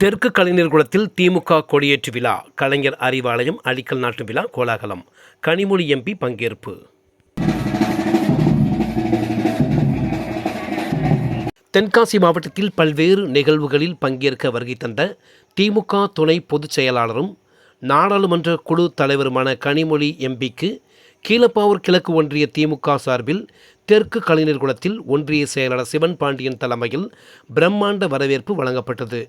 தெற்கு கலைஞர்குளத்தில் திமுக கொடியேற்று விழா. கலைஞர் அறிவாலயம் அடிக்கல் நாட்டு விழா கோலாகலம். கனிமொழி எம்பி பங்கேற்பு. தென்காசி மாவட்டத்தில் பல்வேறு நிகழ்வுகளில் பங்கேற்க வருகை தந்த திமுக துணை பொதுச் செயலாளரும் நாடாளுமன்ற குழு தலைவருமான கனிமொழி எம்பிக்கு கீழப்பாவூர் கிழக்கு ஒன்றிய திமுக சார்பில் தெற்கு கலைஞர்குளத்தில் ஒன்றிய செயலாளர் சிவன் பாண்டியன் தலைமையில் பிரம்மாண்ட வரவேற்பு வழங்கப்பட்டது.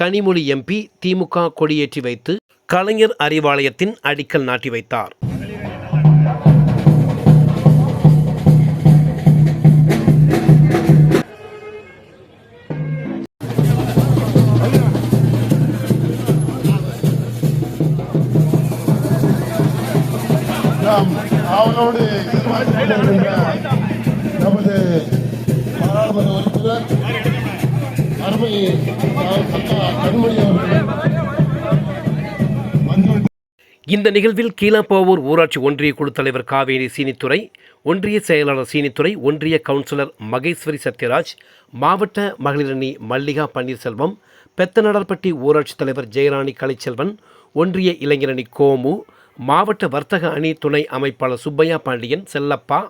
கனிமொழி எம்பி திமுக கொடியேற்றி வைத்து கலைஞர் அறிவாலயத்தின் அடிக்கல் நாட்டி வைத்தார். Um... அவனோடு நமது பாராளுமன்ற உறுப்பினர் அருமை கண்மணி அவர்கள். இந்த நிகழ்வில் கீழப்பாவூர் ஊராட்சி ஒன்றிய குழு தலைவர் காவேரி சீனித்துறை ஒன்றிய செயலாளர் சீனித்துறை ஒன்றிய கவுன்சிலர் மகேஸ்வரி சத்யராஜ் மாவட்ட மகளிரணி மல்லிகா பன்னீர்செல்வம் பெத்தநடர்பட்டி ஊராட்சி தலைவர் ஜெயராணி கலைச்செல்வன் ஒன்றிய இளைஞரணி கோமு மாவட்ட வர்த்தக அணி துணை அமைப்பாளர் சுப்பையா பாண்டியன் செல்லப்பா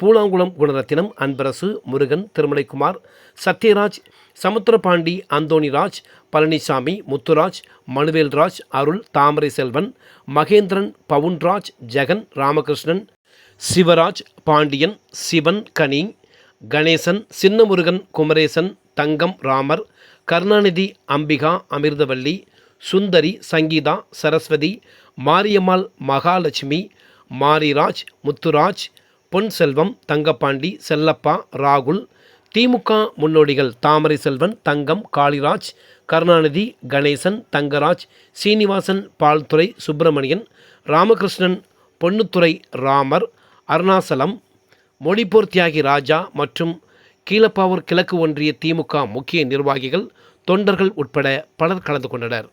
பூலாங்குளம் குணரத்தினம் அன்பரசு முருகன் திருமலைக்குமார் சத்யராஜ் சமுத்திரபாண்டி அந்தோணிராஜ் பழனிசாமி முத்துராஜ் மனுவேல்ராஜ் அருள் தாமரை செல்வன் மகேந்திரன் பவுன்ராஜ் ஜெகன் ராமகிருஷ்ணன் சிவராஜ் பாண்டியன் சிவன் கனி கணேசன் சின்னமுருகன் குமரேசன் தங்கம் ராமர் கருணாநிதி அம்பிகா அமிர்தவல்லி சுந்தரி சங்கீதா சரஸ்வதி மாரியம்மாள் மகாலட்சுமி மாரிராஜ் முத்துராஜ் பொன் செல்வம் தங்கப்பாண்டி செல்லப்பா ராகுல் திமுக முன்னோடிகள் தாமரை செல்வன் தங்கம் காளிராஜ் கருணாநிதி கணேசன் தங்கராஜ் சீனிவாசன் பால்துறை சுப்பிரமணியன் ராமகிருஷ்ணன் பொன்னுத்துறை ராமர் அருணாசலம் மொழிப்போர் தியாகி ராஜா மற்றும் கீழப்பாவூர் கிழக்கு ஒன்றிய திமுக முக்கிய நிர்வாகிகள் தொண்டர்கள் உட்பட பலர் கலந்து கொண்டனர்.